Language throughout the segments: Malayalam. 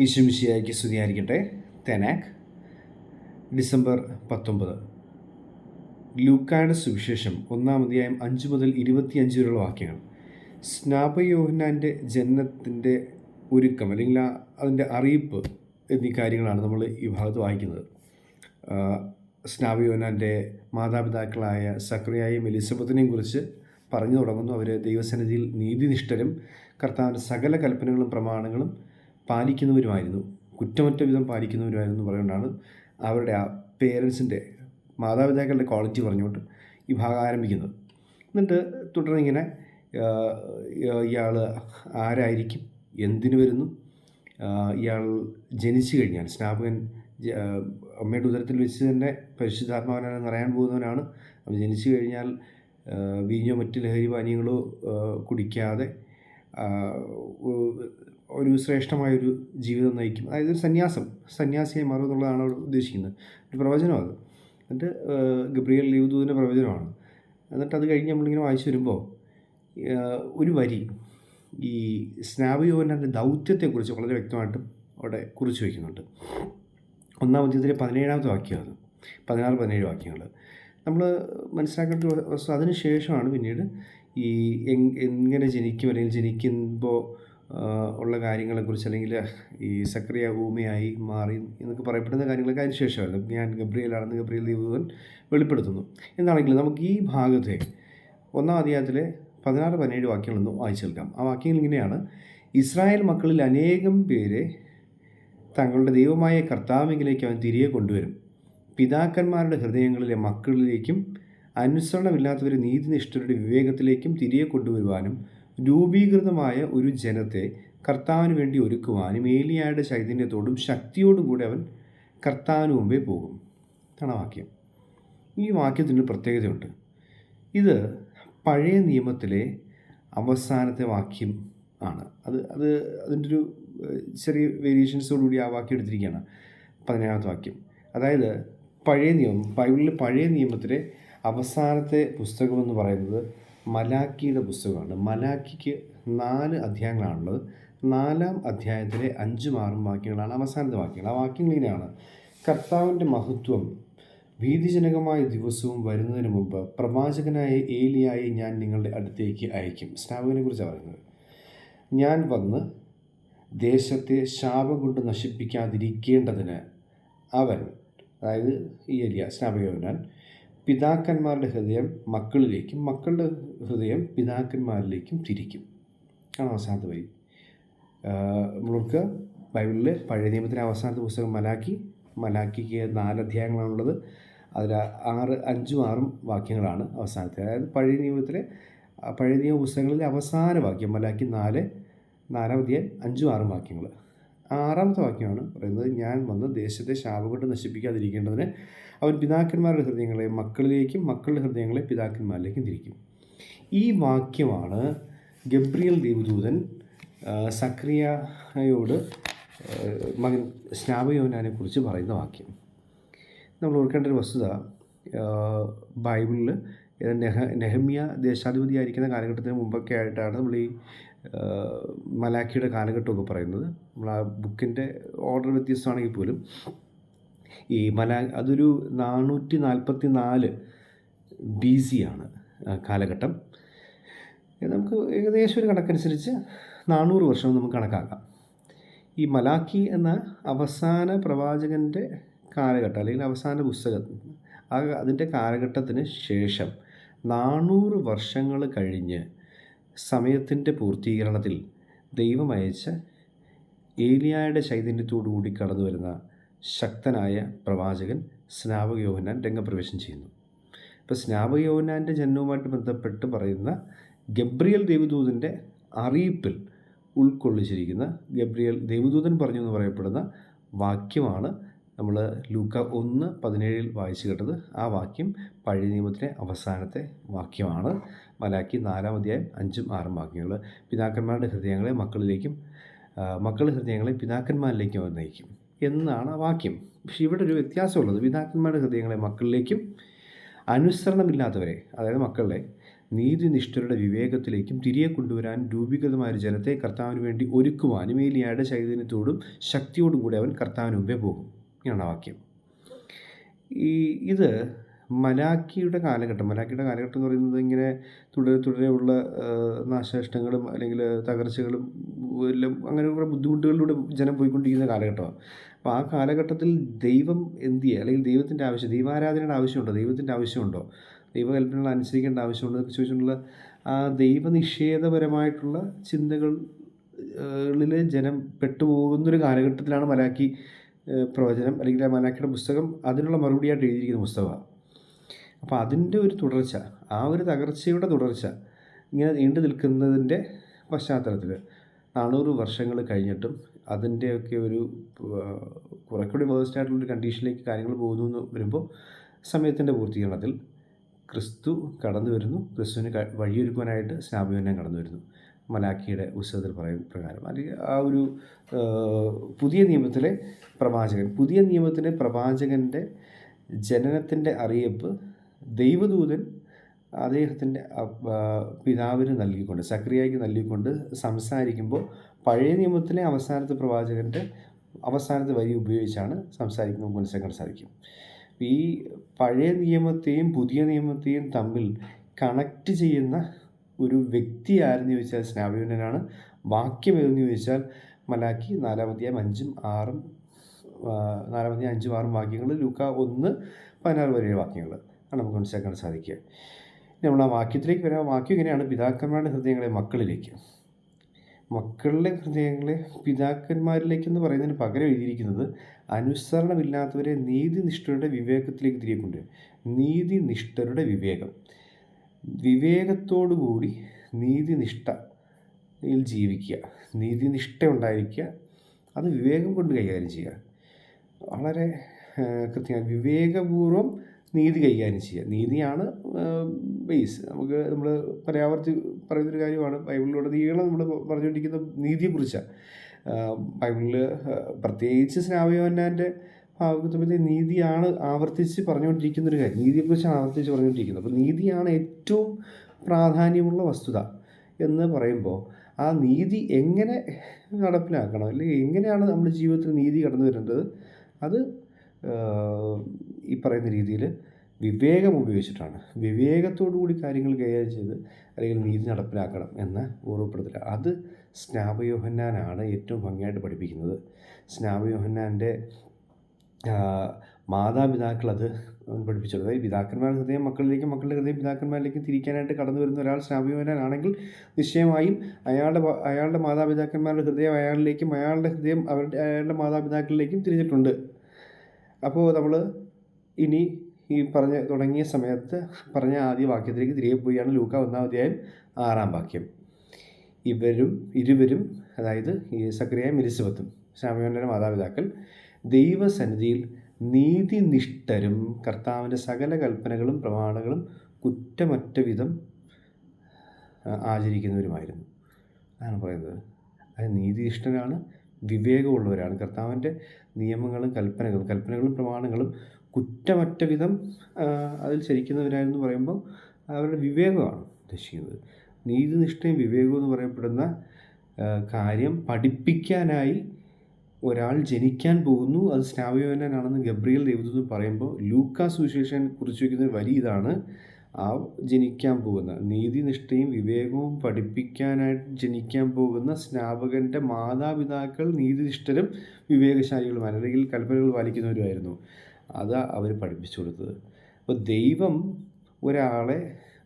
ഈശ്വമിശിയായിക്ക് സ്തുതിയായിരിക്കട്ടെ. തെനാക്ക് ഡിസംബർ പത്തൊമ്പത്. ലൂക്കായുടെ സുവിശേഷം ഒന്നാം അധ്യായം അഞ്ച് മുതൽ ഇരുപത്തിയഞ്ച് വരെയുള്ള വാക്യങ്ങൾ. സ്നാപയോഹനാന്റെ ജനനത്തിന്റെ ഒരുക്കം അല്ലെങ്കിൽ അതിന്റെ അറിയിപ്പ് എന്നീ കാര്യങ്ങളാണ് നമ്മൾ ഈ ഭാഗത്ത് വായിക്കുന്നത്. സ്നാപയോഹനാന്റെ മാതാപിതാക്കളായ സക്രിയായും എലിസബത്തിനെയും കുറിച്ച് പറഞ്ഞു തുടങ്ങുന്നു. അവർ ദൈവസന്നിധിയിൽ നീതിനിഷ്ഠരും കർത്താവിന്റെ സകല കൽപ്പനകളും പ്രമാണങ്ങളും പാലിക്കുന്നവരുമായിരുന്നു. കുറ്റമറ്റ വിധം പാലിക്കുന്നവരുമായിരുന്നു പറയുകൊണ്ടാണ് അവരുടെ ആ പേരൻസിന്റെ മാതാപിതാക്കളുടെ ക്വാളിറ്റി പറഞ്ഞുകൊണ്ട് ഈ ഭാഗം ആരംഭിക്കുന്നത്. എന്നിട്ട് തുടർന്ന് ഇങ്ങനെ ഇയാൾ ആരായിരിക്കും? എന്തിനു വരുന്നു? ഇയാൾ ജനിച്ചു കഴിഞ്ഞാൽ സ്നാപകൻ അമ്മയുടെ ഉദരത്തിൽ വെച്ച് തന്നെ പരിശുദ്ധാത്മാവനാണ് നിറയാൻ പോകുന്നവനാണ്. അവൻ ജനിച്ചു കഴിഞ്ഞാൽ വീഞ്ഞോ മറ്റ് ലഹരി പാനീയങ്ങളോ കുടിക്കാതെ ഒരു ശ്രേഷ്ഠമായൊരു ജീവിതം നയിക്കും. അതായത് ഒരു സന്യാസം സന്യാസിയായി മാറും എന്നുള്ളതാണ് അവിടെ ഉദ്ദേശിക്കുന്നത്. ഒരു പ്രവചനം അത്. എന്നിട്ട് ഗബ്രിയൽ ലീവ്ദൂതിന്റെ പ്രവചനമാണ്. എന്നിട്ട് അത് കഴിഞ്ഞ് നമ്മളിങ്ങനെ വായിച്ചു വരുമ്പോൾ ഒരു വരി ഈ സ്നാപയോഹനാന്റെ ദൗത്യത്തെക്കുറിച്ച് വളരെ വ്യക്തമായിട്ടും അവിടെ കുറിച്ച് വയ്ക്കുന്നുണ്ട്. ഒന്നാം അധ്യയത്തിലെ പതിനേഴാമത്തെ വാക്യമാണ് പതിനാറ് പതിനേഴ് വാക്യങ്ങൾ നമ്മൾ മനസ്സിലാക്കേണ്ട വസ്തു അതിന് ശേഷമാണ് പിന്നീട് ഈ എങ്ങനെ ജനിക്കും അല്ലെങ്കിൽ ജനിക്കുമ്പോൾ ഉള്ള കാര്യങ്ങളെക്കുറിച്ച് അല്ലെങ്കിൽ ഈ സക്രിയ ഭൂമിയായി മാറി എന്നൊക്കെ പറയപ്പെടുന്ന കാര്യങ്ങളൊക്കെ അതിന് ശേഷമായിരുന്നു. ഞാൻ ഗബ്രിയലാണെന്ന് ഗബ്രിയൽ ദൈവദൂതൻ വെളിപ്പെടുത്തുന്നു. എന്നാണെങ്കിലും നമുക്ക് ഈ ഭാഗത്തെ ഒന്നാം അധ്യായത്തിലെ പതിനാറ് പതിനേഴ് വാക്യങ്ങളൊന്ന് വായിച്ചു കേൾക്കാം. ആ വാക്യങ്ങൾ ഇങ്ങനെയാണ്. ഇസ്രായേൽ മക്കളിൽ അനേകം പേരെ തങ്ങളുടെ ദൈവമായ കർത്താവിലേക്ക് അവൻ തിരികെ കൊണ്ടുവരും. പിതാക്കന്മാരുടെ ഹൃദയങ്ങളിലെ മക്കളിലേക്കും അനുസരണമില്ലാത്തവരെ നീതിനിഷ്ഠരുടെ വിവേകത്തിലേക്കും തിരികെ കൊണ്ടുവരുവാനും രൂപീകൃതമായ ഒരു ജനത്തെ കർത്താവിന് വേണ്ടി ഒരുക്കുവാനും ഏലിയായുടെ ചൈതന്യത്തോടും ശക്തിയോടും കൂടി അവൻ കർത്താവിന് മുമ്പേ പോകും. ഇതാണ് വാക്യം. ഈ വാക്യത്തിന് പ്രത്യേകതയുണ്ട്. ഇത് പഴയ നിയമത്തിലെ അവസാനത്തെ വാക്യം ആണ്. അത് അത് അതിന്റെ ഒരു ചെറിയ വേരിയേഷൻസോടുകൂടി ആ വാക്യം എടുത്തിരിക്കുകയാണ് പതിനേഴാമത്തെ വാക്യം. അതായത് പഴയ നിയമം ബൈബിളിലെ പഴയ നിയമത്തിലെ അവസാനത്തെ പുസ്തകമെന്ന് പറയുന്നത് മലാക്കിയുടെ പുസ്തകമാണ്. മലാക്കിക്ക് നാല് അധ്യായങ്ങളാണുള്ളത്. നാലാം അധ്യായത്തിലെ അഞ്ചും ആറും വാക്യങ്ങളാണ് അവസാനത്തെ വാക്യങ്ങൾ. ആ വാക്യങ്ങൾ ഇങ്ങനെയാണ്. കർത്താവിന്റെ മഹത്വം ഭീതിജനകമായ ദിവസവും വരുന്നതിന് മുമ്പ് പ്രവാചകനായ ഏലിയായി ഞാൻ നിങ്ങളുടെ അടുത്തേക്ക് അയക്കും. സ്നാപകനെ കുറിച്ചാണ് പറയുന്നത്. ഞാൻ വന്ന് ദേശത്തെ ശാപം കൊണ്ട് നശിപ്പിക്കാതിരിക്കേണ്ടതിന് അവൻ അതായത് ഈ ഏലിയ സ്നാപകനാൻ പിതാക്കന്മാരുടെ ഹൃദയം മക്കളിലേക്കും മക്കളുടെ ഹൃദയം പിതാക്കന്മാരിലേക്കും തിരിക്കും. ആണ് അവസാനത്തെ വഴി നമ്മൾക്ക് ബൈബിളിലെ പഴയ നിയമത്തിലെ അവസാനത്തെ പുസ്തകം മലാക്കി മലാക്കിക്ക് നാല് അധ്യായങ്ങളാണുള്ളത്. അതിൽ ആറ് അഞ്ചും ആറും വാക്യങ്ങളാണ് അവസാനത്തെ. അതായത് പഴയ നിയമത്തിലെ പഴയ നിയമ പുസ്തകങ്ങളിലെ അവസാന വാക്യം മലാക്കി നാല് നാലാം അധ്യായം അഞ്ചും ആറും വാക്യങ്ങൾ. ആറാമത്തെ വാക്യമാണ് പറയുന്നത് ഞാൻ വന്ന് ദേശത്തെ ശാപകൊണ്ട് നശിപ്പിക്കാതിരിക്കേണ്ടതിന് അവൻ പിതാക്കന്മാരുടെ ഹൃദയങ്ങളെ മക്കളിലേക്കും മക്കളുടെ ഹൃദയങ്ങളെ പിതാക്കന്മാരിലേക്കും തിരിക്കും. ഈ വാക്യമാണ് ഗബ്രിയൽ ദേവദൂതൻ സക്രിയയോട് മകൻ സ്നാപയോനാനെ കുറിച്ച് പറയുന്ന വാക്യം. നമ്മൾ ഓർക്കേണ്ട ഒരു വസ്തുത ബൈബിളിൽ നെഹ നെഹമ്യ ദേശാധിപതിയായിരിക്കുന്ന കാലഘട്ടത്തിന് മുമ്പൊക്കെ ആയിട്ടാണ് നമ്മൾ ഈ മലാഖിയുടെ കാലഘട്ടമൊക്കെ പറയുന്നത്. നമ്മൾ ആ ബുക്കിന്റെ ഓർഡർ വ്യത്യസ്തമാണെങ്കിൽ പോലും ഈ മലാ അതൊരു നാനൂറ്റി നാൽപ്പത്തി നാല് ബി സി ആണ് കാലഘട്ടം. നമുക്ക് ഏകദേശം ഒരു കണക്കനുസരിച്ച് നാനൂറ് വർഷം നമുക്ക് കണക്കാക്കാം. ഈ മലാഖി എന്ന അവസാന പ്രവാചകന്റെ കാലഘട്ടം അല്ലെങ്കിൽ അവസാന പുസ്തകം ആ അതിന്റെ കാലഘട്ടത്തിന് ശേഷം നാനൂറ് വർഷങ്ങൾ കഴിഞ്ഞ് സമയത്തിന്റെ പൂർത്തീകരണത്തിൽ ദൈവം അയച്ച ഏലിയായുടെ ചൈതന്യത്തോടു കൂടി കടന്നു വരുന്ന ശക്തനായ പ്രവാചകൻ സ്നാപകയോഹനാൻ രംഗപ്രവേശം ചെയ്യുന്നു. ഇപ്പോൾ സ്നാപകയോഹനാന്റെ ജന്മവുമായിട്ട് ബന്ധപ്പെട്ട് പറയുന്ന ഗബ്രിയൽ ദേവദൂതന്റെ അറിയിപ്പിൽ ഉൾക്കൊള്ളിച്ചിരിക്കുന്ന ഗബ്രിയൽ ദേവദൂതൻ പറഞ്ഞു എന്ന് പറയപ്പെടുന്ന വാക്യമാണ് നമ്മൾ ലൂക്ക ഒന്ന് പതിനേഴിൽ വായിച്ചു കേട്ടത് ആ വാക്യം പഴയ നിയമത്തിലെ അവസാനത്തെ വാക്യമാണ്. മലാക്കി നാലാം അധ്യായം അഞ്ചും ആറും വാക്യങ്ങൾ പിതാക്കന്മാരുടെ ഹൃദയങ്ങളെ മക്കളിലേക്കും മക്കളുടെ ഹൃദയങ്ങളെ പിതാക്കന്മാരിലേക്കും അവർ നയിക്കും എന്നാണ് ആ വാക്യം. പക്ഷേ ഇവിടെ ഒരു വ്യത്യാസമുള്ളത്. പിതാക്കന്മാരുടെ ഹൃദയങ്ങളെ മക്കളിലേക്കും അനുസരണമില്ലാത്തവരെ അതായത് മക്കളെ നീതിനിഷ്ഠരുടെ വിവേകത്തിലേക്കും തിരികെ കൊണ്ടുവരാൻ രൂപീകൃതമായ ഒരു ജനത്തെ കർത്താവിന് വേണ്ടി ഒരുക്കുവാനും ഏലിയായുടെ ചൈതന്യത്തോടും ശക്തിയോടും കൂടി അവൻ കർത്താവിന് മുമ്പേ പോകും. ഇങ്ങനെയാണ് ആ വാക്യം ഈ ഇത് മലാക്കിയുടെ കാലഘട്ടം മലാക്കിയുടെ കാലഘട്ടം എന്ന് പറയുന്നത് ഇങ്ങനെ തുടരെ തുടരെയുള്ള നാശനഷ്ടങ്ങളും അല്ലെങ്കിൽ തകർച്ചകളും എല്ലാം അങ്ങനെ കുറേ ബുദ്ധിമുട്ടുകളിലൂടെ ജനം പോയിക്കൊണ്ടിരിക്കുന്ന കാലഘട്ടമാണ്. അപ്പോൾ ആ കാലഘട്ടത്തിൽ ദൈവം എന്ത് ചെയ്യുക? അല്ലെങ്കിൽ ദൈവത്തിന്റെ ആവശ്യം ദൈവാരാധനയുടെ ആവശ്യമുണ്ടോ? ദൈവത്തിന്റെ ആവശ്യമുണ്ടോ? ദൈവകൽപ്പനകൾ അനുസരിക്കേണ്ട ആവശ്യമുണ്ടോ എന്ന് ചോദിച്ചിട്ടുള്ള ആ ദൈവനിഷേധപരമായിട്ടുള്ള ചിന്തകളിൽ ജനം പെട്ടുപോകുന്നൊരു കാലഘട്ടത്തിലാണ് മലാക്കി പ്രവചനം അല്ലെങ്കിൽ ആ പുസ്തകം അതിനുള്ള മറുപടിയായിട്ട് എഴുതിയിരിക്കുന്ന പുസ്തകമാണ്. അപ്പോൾ അതിന്റെ ഒരു തുടർച്ച ആ ഒരു തകർച്ചയുടെ തുടർച്ച ഇങ്ങനെ നീണ്ടു നിൽക്കുന്നതിന്റെ പശ്ചാത്തലത്തിൽ നാനൂറ് വർഷങ്ങൾ കഴിഞ്ഞിട്ടും അതിന്റെയൊക്കെ ഒരു കുറേക്കൂടി കൂടി വേഴ്സ്റ്റ് ആയിട്ടുള്ളൊരു കണ്ടീഷനിലേക്ക് കാര്യങ്ങൾ പോകുന്നു എന്ന് വരുമ്പോൾ സമയത്തിന്റെ പൂർത്തീകരണത്തിൽ ക്രിസ്തു കടന്നു വരുന്നു. ക്രിസ്തുവിന് വഴിയൊരുക്കുവാനായിട്ട് സ്നാപകനം കടന്നു വരുന്നു. മലാക്കിയുടെ പുസ്തകത്തിൽ പറയും പ്രകാരം. അല്ലെങ്കിൽ ആ ഒരു പുതിയ നിയമത്തിലെ പ്രവാചകൻ പുതിയ നിയമത്തിലെ പ്രവാചകന്റെ ജനനത്തിന്റെ അറിയിപ്പ് ദൈവദൂതൻ അദ്ദേഹത്തിന്റെ പിതാവിന് നൽകിക്കൊണ്ട് സക്രിയയ്ക്ക് നൽകിക്കൊണ്ട് സംസാരിക്കുമ്പോൾ പഴയ നിയമത്തിലെ അവസാനത്തെ പ്രവാചകന്റെ അവസാനത്തെ വരി ഉപയോഗിച്ചാണ് സംസാരിക്കുന്നത് നമുക്ക് മനസ്സിലാക്കാൻ സാധിക്കും. ഈ പഴയ നിയമത്തെയും പുതിയ നിയമത്തെയും തമ്മിൽ കണക്റ്റ് ചെയ്യുന്ന ഒരു വ്യക്തി ആരെന്ന് ചോദിച്ചാൽ സ്നാപകനാണ് വാക്യം ഏതെന്ന് ചോദിച്ചാൽ മലാക്കി നാലാമധ്യായം അഞ്ചും ആറും നാലാമധ്യായം അഞ്ചും ആറും വാക്യങ്ങൾ ലൂക്ക ഒന്ന് പതിനാറ് വരെയുള്ള വാക്യങ്ങൾ ആണ് നമുക്ക് മനസ്സിലാക്കാൻ സാധിക്കുക. നമ്മൾ ആ വാക്യത്തിലേക്ക് വരാം. വാക്യം ഇങ്ങനെയാണ്. പിതാക്കന്മാരുടെ ഹൃദയങ്ങളെ മക്കളിലേക്ക്. മക്കളുടെ ഹൃദയങ്ങളെ പിതാക്കന്മാരിലേക്കെന്ന് പറയുന്നതിന് പകരം എഴുതിയിരിക്കുന്നത് അനുസരണമില്ലാത്തവരെ നീതിനിഷ്ഠരുടെ വിവേകത്തിലേക്ക് തിരികെ കൊണ്ടുവരും നീതിനിഷ്ഠരുടെ വിവേകം. വിവേകത്തോടുകൂടി നീതിനിഷ്ഠയിൽ ജീവിക്കുക. നീതിനിഷ്ഠ ഉണ്ടായിരിക്കുക. അത് വിവേകം കൊണ്ട് കൈകാര്യം ചെയ്യുക. വളരെ കൃത്യമായി വിവേകപൂർവം നീതി കൈകാര്യം ചെയ്യുക. നീതിയാണ് ബേസ് നമുക്ക് നമ്മൾ പരാവർത്തി പറയുന്നൊരു കാര്യമാണ്. ബൈബിളിലൂടെ നീളം നമ്മൾ പറഞ്ഞുകൊണ്ടിരിക്കുന്ന നീതിയെക്കുറിച്ചാണ്. ബൈബിളിൽ പ്രത്യേകിച്ച് സ്നാവയോന്നാന്റെ ഭാഗത്തുമ്പോൾ നീതിയാണ് ആവർത്തിച്ച് പറഞ്ഞുകൊണ്ടിരിക്കുന്ന ഒരു കാര്യം. നീതിയെക്കുറിച്ചാണ് ആവർത്തിച്ച് പറഞ്ഞുകൊണ്ടിരിക്കുന്നത്. അപ്പോൾ നീതിയാണ് ഏറ്റവും പ്രാധാന്യമുള്ള വസ്തുത എന്ന് പറയുമ്പോൾ ആ നീതി എങ്ങനെ നടപ്പിലാക്കണം അല്ലെങ്കിൽ എങ്ങനെയാണ് നമ്മുടെ ജീവിതത്തിൽ നീതി കടന്നു വരേണ്ടത് അത് ഈ പറയുന്ന രീതിയിൽ വിവേകം ഉപയോഗിച്ചിട്ടാണ്. വിവേകത്തോടു കൂടി കാര്യങ്ങൾ കൈകാര്യം ചെയ്ത് അല്ലെങ്കിൽ നീതി നടപ്പിലാക്കണം എന്ന ഓർമ്മപ്പെടുത്തൽ. അത് സ്നാപയോഹന്നാനാണ് ഏറ്റവും ഭംഗിയായിട്ട് പഠിപ്പിക്കുന്നത്. സ്നാപയോഹന്നാന്റെ മാതാപിതാക്കൾ അത് പഠിപ്പിച്ചത് അതായത് പിതാക്കന്മാരുടെ ഹൃദയം മക്കളിലേക്കും മക്കളുടെ ഹൃദയം പിതാക്കന്മാരിലേക്കും തിരിക്കാനായിട്ട് കടന്നു വരുന്ന ഒരാൾ സ്നാപയോഹനാണെങ്കിൽ നിശ്ചയമായും അയാളുടെ അയാളുടെ മാതാപിതാക്കന്മാരുടെ ഹൃദയം അയാളിലേക്കും അയാളുടെ ഹൃദയം അവരുടെ അയാളുടെ മാതാപിതാക്കളിലേക്കും തിരിഞ്ഞിട്ടുണ്ട്. അപ്പോൾ നമ്മൾ ഇനി ഈ പറഞ്ഞ തുടങ്ങിയ സമയത്ത് പറഞ്ഞ ആദ്യ വാക്യത്തിലേക്ക് തിരികെ പോയാണ് ലൂക്ക ഒന്നാം ആറാം വാക്യം. ഇവരും ഇരുവരും അതായത് ഈ സക്രിയ മിരിസുവത്തും ശ്യാമയോന്റെ മാതാപിതാക്കൾ ദൈവസന്നിധിയിൽ നീതിനിഷ്ഠരും കർത്താവിന്റെ സകല കൽപ്പനകളും പ്രമാണങ്ങളും കുറ്റമറ്റ വിധം ആചരിക്കുന്നവരുമായിരുന്നു. അതാണ് പറയുന്നത്. അത് നീതിനിഷ്ഠനാണ് വിവേകമുള്ളവരാണ്. കർത്താവിന്റെ നിയമങ്ങളും കൽപ്പനകളും കൽപ്പനകളും പ്രമാണങ്ങളും കുറ്റമറ്റ വിധം അതിൽ ചരിക്കുന്നവരായിരുന്നു പറയുമ്പോൾ അവരുടെ വിവേകമാണ് ഉദ്ദേശിക്കുന്നത്. നീതിനിഷ്ഠയും വിവേകവും എന്ന് പറയപ്പെടുന്ന കാര്യം പഠിപ്പിക്കാനായി ഒരാൾ ജനിക്കാൻ പോകുന്നു. അത് സ്നാവയോനാണെന്ന് ഗബ്രിയൽ ദൈവദൂതൻ പറയുമ്പോൾ ലൂക്ക സുവിശേഷൻ കുറിച്ച് വയ്ക്കുന്ന വരി ഇതാണ്. ആ ജനിക്കാൻ പോകുന്ന നീതിനിഷ്ഠയും വിവേകവും പഠിപ്പിക്കാനായിട്ട് ജനിക്കാൻ പോകുന്ന സ്നാപകന്റെ മാതാപിതാക്കൾ നീതിനിഷ്ഠരും വിവേകശാലികളുമാണ് അല്ലെങ്കിൽ കൽപ്പനകൾ പാലിക്കുന്നവരുമായിരുന്നു. അതാ അവർ പഠിപ്പിച്ചു കൊടുത്തത്. അപ്പോൾ ദൈവം ഒരാളെ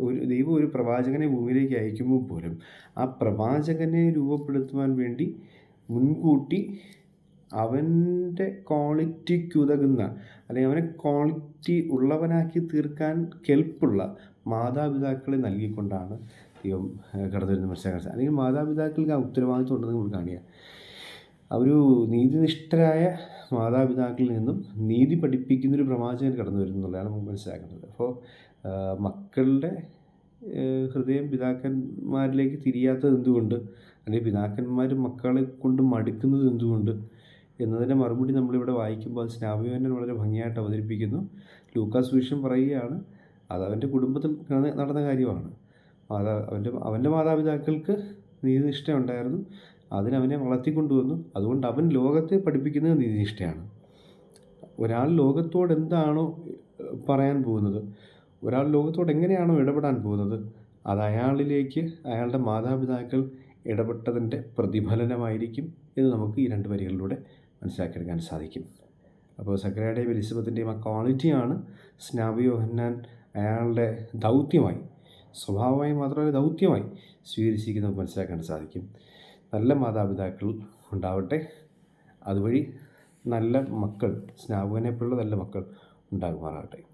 ഒരു ദൈവം ഒരു പ്രവാചകനെ ഭൂമിയിലേക്ക് അയക്കുമ്പോൾ പോലും ആ പ്രവാചകനെ രൂപപ്പെടുത്തുവാൻ വേണ്ടി മുൻകൂട്ടി അവന്റെ ക്വാളിറ്റിക്കുതകുന്ന അല്ലെങ്കിൽ അവനെ ക്വാളിറ്റി ഉള്ളവനാക്കി തീർക്കാൻ കെൽപ്പുള്ള മാതാപിതാക്കളെ നൽകിക്കൊണ്ടാണ് ദൈവം കടന്നു വരുന്ന മനസ്സിലാക്കാൻ അല്ലെങ്കിൽ മാതാപിതാക്കൾക്ക് ആ ഉത്തരവാദിത്വം ഉണ്ടെന്ന് നമ്മൾ കാണുക. ഒരു നീതിനിഷ്ഠരായ മാതാപിതാക്കളിൽ നിന്നും നീതി പഠിപ്പിക്കുന്നൊരു പ്രവാചകൻ കടന്നു വരുന്നു എന്നുള്ളതാണ് നമുക്ക് മനസ്സിലാക്കേണ്ടത്. അപ്പോൾ മക്കളുടെ ഹൃദയം പിതാക്കന്മാരിലേക്ക് തിരിയാത്തത് എന്തുകൊണ്ട്? അല്ലെങ്കിൽ പിതാക്കന്മാർ മക്കളെ കൊണ്ട് മടുക്കുന്നത് എന്തുകൊണ്ട്? എന്നതിന്റെ മറുപടി നമ്മളിവിടെ വായിക്കുമ്പോൾ അത് സ്നാപയോഹനൻ വളരെ ഭംഗിയായിട്ട് അവതരിപ്പിക്കുന്നു. ലൂക്കാസ് വിഷം പറയുകയാണ് അത് അവന്റെ കുടുംബത്തിൽ നടന്ന കാര്യമാണ്. മാതാ അവന്റെ അവന്റെ മാതാപിതാക്കൾക്ക് നീതിനിഷ്ഠ ഉണ്ടായിരുന്നു അതിനവനെ വളർത്തിക്കൊണ്ടുവന്നു. അതുകൊണ്ട് അവൻ ലോകത്തെ പഠിപ്പിക്കുന്നത് നീതിനിഷ്ഠയാണ്. ഒരാൾ ലോകത്തോട് എന്താണോ പറയാൻ പോകുന്നത് ഒരാൾ ലോകത്തോട് എങ്ങനെയാണോ ഇടപെടാൻ പോകുന്നത് അത് അയാളിലേക്ക് അയാളുടെ മാതാപിതാക്കൾ ഇടപെട്ടതിന്റെ പ്രതിഫലനമായിരിക്കും എന്ന് നമുക്ക് ഈ രണ്ട് വരികളിലൂടെ മനസ്സിലാക്കിയെടുക്കാൻ സാധിക്കും. അപ്പോൾ സക്രയുടെയും എലിസബത്തിന്റെയും ആ ക്വാളിറ്റിയാണ് സ്നാപയോഹന്നാൻ അയാളുടെ ദൗത്യമായി സ്വഭാവമായി മാത്രമല്ല ദൗത്യമായി സ്വീകരിച്ചിരിക്കുന്നത് മനസ്സിലാക്കാൻ സാധിക്കും. നല്ല മാതാപിതാക്കൾ ഉണ്ടാവട്ടെ. അതുവഴി നല്ല മക്കൾ സ്നാബുവിനെ പോലുള്ള നല്ല മക്കൾ ഉണ്ടാകുമാറാകട്ടെ.